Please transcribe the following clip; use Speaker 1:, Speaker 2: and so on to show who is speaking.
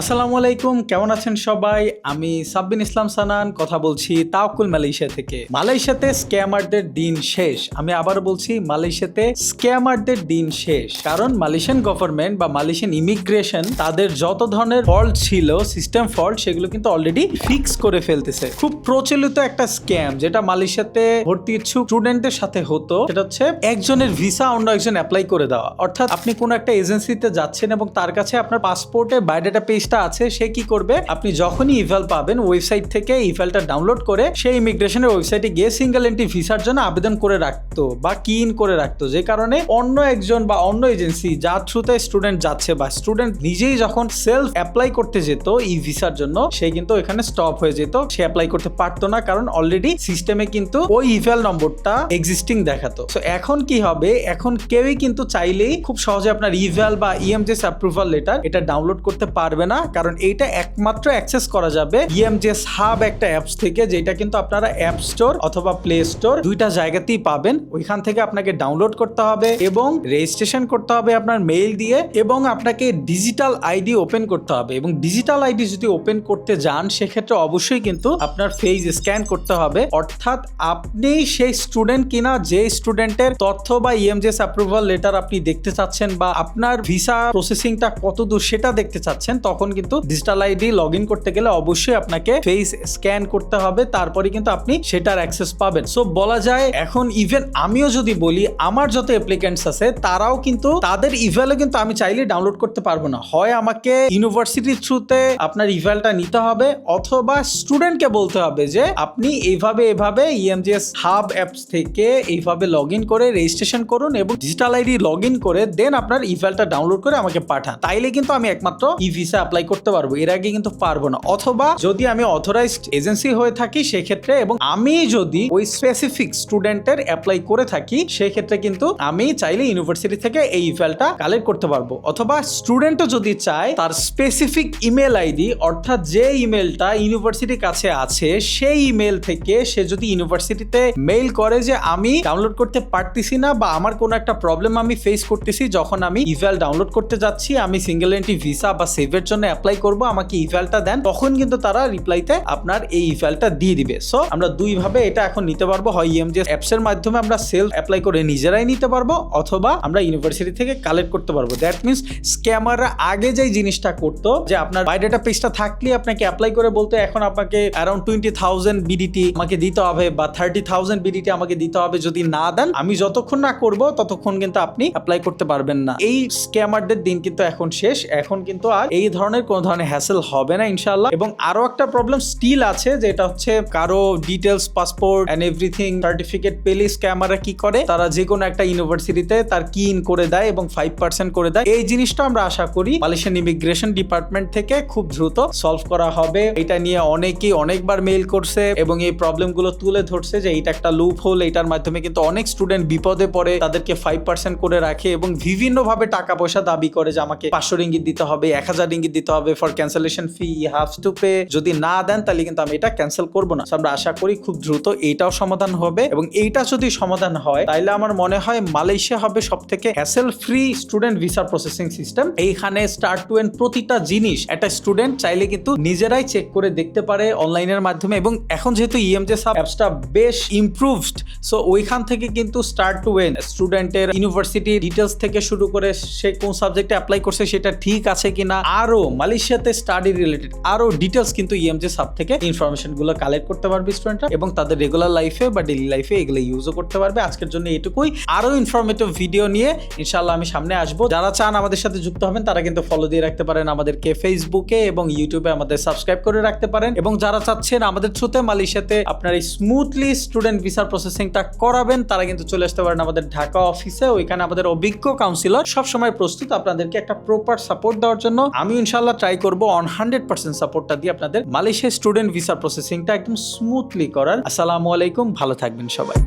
Speaker 1: আসসালামু আলাইকুম, কেমন আছেন সবাই? আমি সাব্বিন ইসলাম সানান, কথা বলছি তাওকুল মালয়েশিয়া থেকে। মালয়েশিয়াতে স্ক্যামারদের দিন শেষ। আমি আবার বলছি, মালয়েশিয়াতে স্ক্যামারদের দিন শেষ। কারণ মালয়েশিয়ান গভর্নমেন্ট বা মালয়েশিয়ান ইমিগ্রেশন তাদের যত ধরনের ফল্ট ছিল সিস্টেম ফল্ট সেগুলো কিন্তু অলরেডি ফিক্স করে ফেলতেছে। খুব প্রচলিত একটা স্ক্যাম যেটা মালয়েশিয়াতে ভর্তি ইচ্ছুক স্টুডেন্টদের সাথে হতো, সেটা হচ্ছে একজনের ভিসা অন্য একজন অ্যাপ্লাই করে দেওয়া। অর্থাৎ আপনি কোনো একটা এজেন্সিতে যাচ্ছেন এবং তার কাছে আপনার পাসপোর্টে বায়োডাটা পেজটা আছে, সে কি করবে? আপনি যখনই ইভেল পাবেন ওয়েবসাইট থেকে ইভেলটা ডাউনলোড করে সেই ইমিগ্রেশনের ওয়েবসাইটে গিয়ে সিঙ্গেল এন্ট্রি ভিসার জন্য আবেদন করে রাখতো বা কি ইন করে রাখতো। যে কারণে অন্য একজন বা অন্য এজেন্সি যার থ্রুতে স্টুডেন্ট যাচ্ছে বা স্টুডেন্ট নিজেই যখন সেলফ অ্যাপ্লাই করতে যেত ই ভিসার জন্য, সে কিন্তু এখানে স্টপ হয়ে যেত। সে অ্যাপ্লাই করতে পারতো না কারণ অলরেডি সিস্টেমে কিন্তু ওই ইভেল নম্বরটা এক্সিস্টিং দেখাতো। তো এখন কি হবে? এখন কেউই কিন্তু চাইলেই খুব সহজে আপনার ইভেল বা ইএমজেস অ্যাপ্রুভাল লেটার এটা ডাউনলোড করতে পারবে না। কারণ এইটা একমাত্র অ্যাক্সেস করা যাবে E ইএমজেস হাব একটা অ্যাপস থেকে যেটা কিন্তু আপনারা অ্যাপ স্টোর অথবা প্লে স্টোর দুইটা জায়গাতেই পাবেন। ওইখান থেকে আপনাকে ডাউনলোড করতে হবে এবং রেজিস্ট্রেশন করতে হবে আপনার মেইল দিয়ে এবং আপনাকে ডিজিটাল আইডি ওপেন করতে হবে। এবং ডিজিটাল আইডি যদি ওপেন করতে যান, সেক্ষেত্রে অবশ্যই কিন্তু আপনার ফেস স্ক্যান করতে হবে। অর্থাৎ আপনি সেই স্টুডেন্ট কিনা, যে স্টুডেন্টের তথ্য বা E ইএমজেস অ্যাপ্রুভাল লেটার আপনি দেখতে চাচ্ছেন বা আপনার ভিসা প্রসেসিংটা কত দূর সেটা দেখতে চাচ্ছেন, তখন কিন্তু ডিজিটাল আইডি লগ করতে গেলে অবশ্যই আপনাকে ফেস স্ক্যান করতে হবে, তারপরে কিন্তু আপনি সেটার অ্যাক্সেস পাবেন। সো বলা যায়, এখন ইভেন আমিও যদি বলি, আমার যত অ্যাপ্লিকেন্টস আছে, তারাও কিন্তু, তাদের ইভেলও কিন্তু আমি চাইলে ডাউনলোড করতে পারব না। হয় আমাকে ইউনিভার্সিটির থ্রুতে আপনার ইভেলটা নিতে হবে, অথবা স্টুডেন্টকে বলতে হবে যে, আপনি এইভাবে এভাবে ইএমজিএস হাব অ্যাপস থেকে এইভাবে লগ করে রেজিস্ট্রেশন করুন এবং ডিজিটাল আইডি লগ করে দেন আপনার ইভেলটা ডাউনলোড করে আমাকে পাঠান। তাইলে কিন্তু আমি একমাত্র ই ভিসা অ্যাপ্লাই করতে পারব, এর আগে কিন্তু পারব না। অথবা যদি আমি অথরাইজড এজেন্সি হয়ে থাকি, সেক্ষেত্রে এবং আমি যদি ওই স্পেসিফিক স্টুডেন্টের অ্যাপ্লাই করে থাকি, সেক্ষেত্রে কিন্তু আমি চাইলে ইউনিভার্সিটি থেকে এই ইভেলটা কালেক্ট করতে পারব। অথবা স্টুডেন্টও যদি চায়, তার স্পেসিফিক ইমেল আইডি অর্থাৎ যে ইমেলটা ইউনিভার্সিটির কাছে আছে, সেই ইমেল থেকে সে যদি ইউনিভার্সিটিতে মেইল করে যে, আমি ডাউনলোড করতে পারতেছি না বা আমার কোনো একটা প্রবলেম আমি ফেস করতেছি, যখন আমি ইভেল ডাউনলোড করতে যাচ্ছি, আমি সিঙ্গেল এন্ট্রি ভিসা বা সেভের জন্য অ্যাপ্লাই করব, আমাকে ইভেলটা দেন, তখন কিন্তু তারা রিপ্লাইতে আপনার এই ইভেলটা দিয়ে দিবে। সো আমরা দুইভাবে এটা এখন নিতে পারব। হয় E ইএমজে অ্যাপস এর মাধ্যমে আমরা সেলফ অ্যাপ্লাই করে নিজেরাই নিতে পারব, অথবা আমরা ইউনিভার্সিটি থেকে কালেক্ট করতে পারব। দ্যাট মিনস স্ক্যামাররা আগে যেই জিনিসটা করতো, যে আপনার বায়োডাটা পেজটা থাকলে আপনাকে অ্যাপ্লাই করে বলতে, এখন আপনাকে অ্যারাউন্ড টোয়েন্টি থাউজেন্ড বিডিটি আমাকে দিতে হবে, বা থার্টি থাউজেন্ড বিডিটি আমাকে দিতে হবে যদি না দেন, আমি যতক্ষণ না করব, ততক্ষণ কিন্তু আপনি অ্যাপ্লাই করতে পারবেন না। এই স্ক্যামারদের দিন কিন্তু এখন শেষ। এখন কিন্তু আর এই ধরনের কোনো ধরনের হ্যাসেল হবে না ইনশাল্লাহ এবং আরও একটা প্রবলেম স্টিল আছে, যেটা হচ্ছে কারও details passport and everything certificate পেলে স্ক্যামাররা কি করে, তারা যে কোনো একটা ইউনিভার্সিটিতে তার কি ইন করে দেয় এবং ফাইভ পার্সেন্ট করে দেয়। এই জিনিসটা আমরা আশা করি মালয়েশিয়ান ইমিগ্রেশন ডিপার্টমেন্ট থেকে খুব দ্রুত সলভ করা হবে। এটা নিয়ে অনেকেই অনেকবার মেইল করছে এবং এই প্রবলেমগুলো তুলে ধরছে যে এটা একটা লুপ হোল এটার মাধ্যমে কিন্তু অনেক স্টুডেন্ট বিপদে পড়ে, তাদেরকে ফাইভ পার্সেন্ট করে রাখে এবং বিভিন্ন ভাবে টাকা পয়সা দাবি করে যে আমাকে পাঁচশো রিঙ্গিত দিতে হবে, এক হাজার রিঙ্গিত দিতে হবে for cancellation fee half to pay যদি না দেন, তাহলে কিন্তু আমি এটা ক্যান্সেল করব না। আমরা আশা করি খুব দ্রুত এইটাও সমাধান হবে এবং এইটা যদি সমাধান হয় তাহলে আমার মনে হয় মালয়েশিয়া হবে সব থেকে hassle free student visa processing system এইখানে স্টার্ট টু এন্ড প্রতিটা জিনিস একটা স্টুডেন্ট চাইলে কিন্তু নিজেরাই চেক করে দেখতে পারে অনলাইনের মাধ্যমে এবং এখন যেহেতু ইএমজে সাব অ্যাপসটা বেশ ইমপ্রুভড সো ওইখান থেকে কিন্তু স্টার্ট টু এন্ড স্টুডেন্টের ইউনিভার্সিটি ডিটেলস থেকে শুরু করে সে কোন সাবজেক্টে অ্যাপ্লাই করছে সেটা ঠিক আছে কিনা আরও মালয়েশিয়াতে স্টাডি রিলেটেড আরও ডিটেলস কিন্তু E ইএমজে সাব থেকে ইনফরমেশনগুলো কালেক্ট করতে পারবে স্টুডেন্টরা এবং তাদের রেগুলার লাইফে বা ডেইলি লাইফে এগুলো ইউজও করতে পারবে। আজকের জন্য এটুকুই আরও ইনফরমেটিভ ভিডিও নিয়ে ইনশাল্লাহ আমি সামনে আসব। যারা চান আমাদের সাথে যুক্ত হবেন, তারা কিন্তু ফলো দিয়ে রাখতে পারেন আমাদেরকে ফেসবুকে এবং ইউটিউবে আমাদের সাবস্ক্রাইব করে রাখতে পারেন। এবং যারা চাচ্ছেন আমাদের থ্রুতে মালয়েশিয়াতে আপনার এই স্মুথলি স্টুডেন্ট ভিসার প্রসেসিংটা করাবেন, তারা কিন্তু চলে আসতে পারেন আমাদের ঢাকা অফিসে ওইখানে আমাদের অভিজ্ঞ কাউন্সিলর সবসময় প্রস্তুত আপনাদেরকে একটা প্রপার সাপোর্ট দেওয়ার জন্য। আমি ইনশাল্লাহ ট্রাই করব অন হান্ড্রেড পার্সেন্ট সাপোর্টটা দিয়ে আপনাদের মালয়েশিয়া স্টুডেন্ট ভিসা প্রসেসিংটা একদম স্মুথলি করার। আসসালামু আলাইকুম, ভালো থাকবেন সবাই।